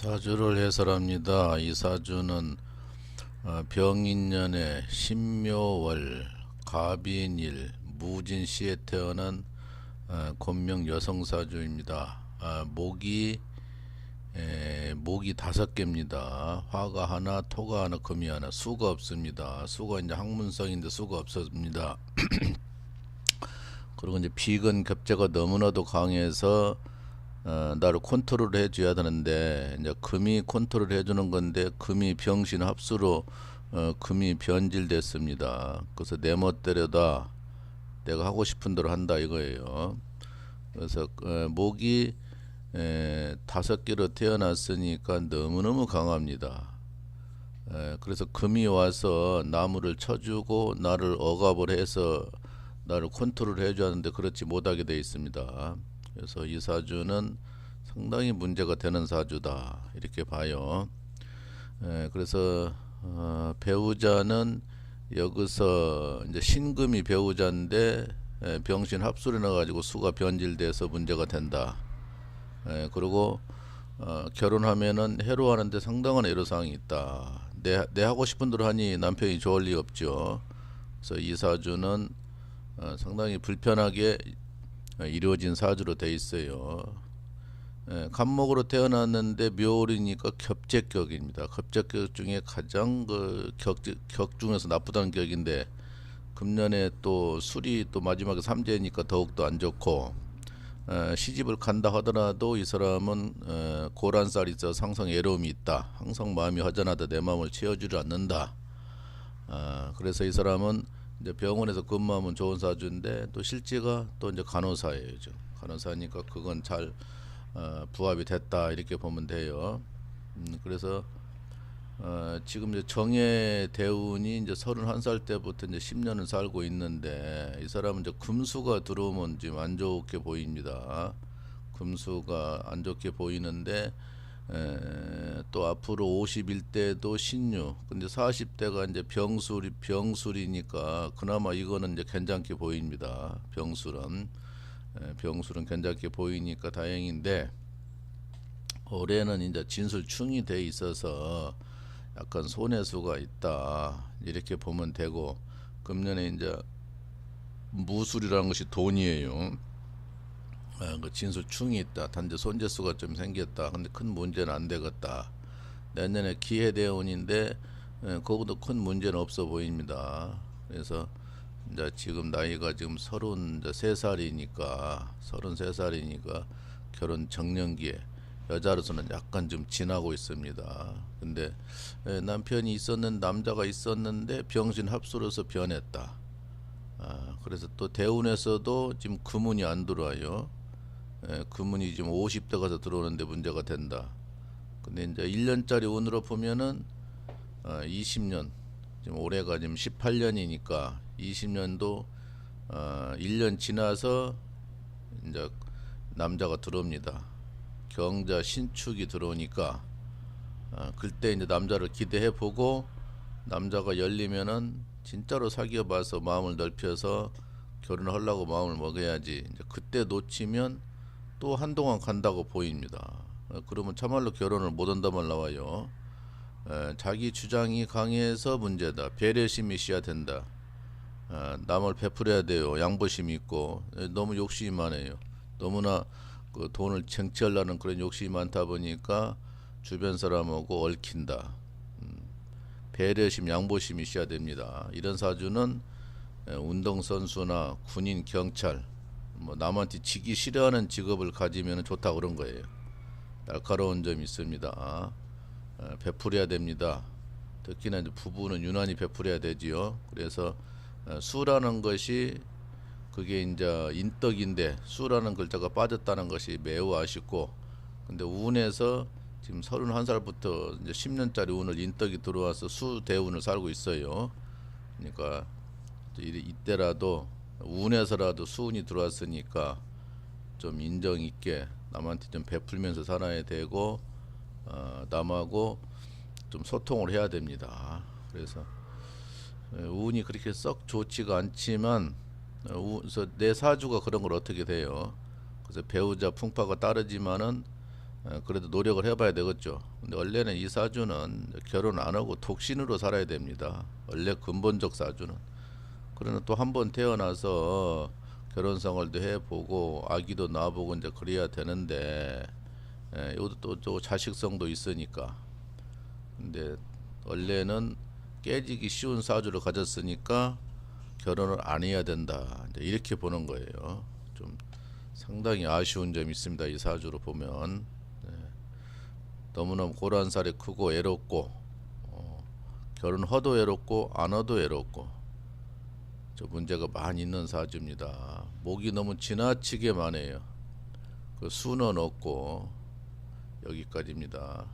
사주를 해설합니다. 이 사주는 어, 병인년에 신묘월 갑인일 무진시에 태어난 어, 곤명 여성 사주입니다. 아, 목이 에, 목이 다섯 개입니다. 화가 하나, 토가 하나, 금이 하나, 수가 없습니다. 수가 이제 학문성인데 수가 없습니다. 그리고 이제 비근 겹제가 너무나도 강해서 어, 나를 컨트롤 해줘야 되는데 이제 금이 컨트롤 해주는 건데 금이 병신 합수로 어, 금이 변질됐습니다. 그래서 내 멋대로다 내가 하고 싶은 대로 한다 이거예요. 그래서 어, 목이 에, 다섯 개로 태어났으니까 너무너무 강합니다. 에, 그래서 금이 와서 나무를 쳐주고 나를 억압을 해서 나를 컨트롤 해줘야 하는데 그렇지 못하게 되어 있습니다. 그래서 이 사주는 상당히 문제가 되는 사주다 이렇게 봐요. 에, 그래서 어, 배우자는 여기서 이제 신금이 배우자인데 에, 병신 합술이 나가지고 수가 변질돼서 문제가 된다. 에, 그리고 어, 결혼하면은 해로하는데 상당한 애로사항이 있다. 내, 내 하고 싶은 대로 하니 남편이 좋을 리 없죠. 그래서 이 사주는 어, 상당히 불편하게 어, 이루어진 사주로 돼 있어요. 예, 간목으로 태어났는데 묘월이니까 겹제격입니다. 겹제격 중에 가장 그 격, 격 중에서 나쁘다는 격인데 금년에 또 술이 또 마지막에 삼재니까 더욱더 안 좋고 어, 시집을 간다 하더라도 이 사람은 어, 고란살이 있어 상상 애로움이 있다. 항상 마음이 허전하다. 내 마음을 채워주지 않는다. 아, 그래서 이 사람은 이제 병원에서 근무하면 좋은 사주인데 또 실제가 또 이제 간호사예요. 지금. 간호사니까 그건 잘 어, 부합이 됐다 이렇게 보면 돼요. 음, 그래서 어, 지금 이제 정예 대운이 이제 31살 때부터 이제 10년을 살고 있는데 이 사람은 이제 금수가 들어오면 지금 안 좋게 보입니다. 금수가 안 좋게 보이는데 에, 또 앞으로 51대도 신유. 근데 40대가 이제 병술이 병술이니까 그나마 이거는 이제 괜찮게 보입니다. 병술은 에, 병술은 괜찮게 보이니까 다행인데 올해는 이제 진술충이 돼 있어서 약간 손해수가 있다 이렇게 보면 되고 금년에 이제 무술이라는 것이 돈이에요. 아, 그 진술충이 있다. 단지 손재수가 좀 생겼다. 근데 큰 문제는 안 되겠다. 내년에 기회대운인데 예, 그것도 큰 문제는 없어 보입니다. 그래서 이제 지금 나이가 지금 서른 세 살이니까 서른 세 살이니까 결혼 정년기에 여자로서는 약간 좀 지나고 있습니다. 근데 예, 남편이 있었는 남자가 있었는데 병신 합수로서 변했다. 아, 그래서 또 대운에서도 지금 금운이 안 들어와요. 예, 금운이 지금 50대 가서 들어오는데 문제가 된다. 근데 이제 1년짜리 운으로 보면은 어, 20년 지금 올해가 지금 18년이니까 20년도 어, 1년 지나서 이제 남자가 들어옵니다. 경자 신축이 들어오니까 어, 그때 이제 남자를 기대해 보고 남자가 열리면은 진짜로 사귀어 봐서 마음을 넓혀서 결혼을 하려고 마음을 먹어야지. 이제 그때 놓치면 또 한동안 간다고 보입니다. 어, 그러면 참말로 결혼을 못 한다 말 나와요. 에, 자기 주장이 강해서 문제다. 배려심이 있어야 된다. 어, 남을 베풀어야 돼요. 양보심이 있고 에, 너무 욕심이 많아요. 너무나 그 돈을 쟁취하려는 그런 욕심이 많다 보니까 주변 사람하고 얽힌다. 음, 배려심, 양보심이 있어야 됩니다. 이런 사주는 에, 운동선수나 군인, 경찰, 뭐 남한테 지기 싫어하는 직업을 가지면 좋다 그런 거예요. 날카로운 점이 있습니다. 에, 베풀어야 됩니다. 특히나 이제 부부는 유난히 베풀어야 되지요. 그래서 에, 수라는 것이 그게 이제 인덕인데 수라는 글자가 빠졌다는 것이 매우 아쉽고 근데 운에서 지금 31살부터 이제 10년짜리 운을 인덕이 들어와서 수 대운을 살고 있어요. 그러니까 이때라도 운에서라도 수운이 들어왔으니까 좀 인정 있게 남한테 좀 베풀면서 살아야 되고 어, 남하고 좀 소통을 해야 됩니다. 그래서 에, 운이 그렇게 썩 좋지가 않지만 어, 우- 그래서 내 사주가 그런 걸 어떻게 돼요? 그래서 배우자 풍파가 따르지만은 어, 그래도 노력을 해봐야 되겠죠. 근데 원래는 이 사주는 결혼 안 하고 독신으로 살아야 됩니다. 원래 근본적 사주는. 그러나 또 한 번 태어나서 결혼 생활도 해보고 아기도 낳아보고 이제 그래야 되는데 예, 이것도 또, 또 자식성도 있으니까. 근데 원래는 깨지기 쉬운 사주를 가졌으니까 결혼을 안 해야 된다. 이렇게 보는 거예요. 좀 상당히 아쉬운 점이 있습니다. 이 사주로 보면 네. 너무너무 고란살이 크고 외롭고 어, 결혼해도 외롭고 안 해도 외롭고 저 문제가 많이 있는 사주입니다. 목이 너무 지나치게 많아요. 그 수는 없고 여기까지입니다.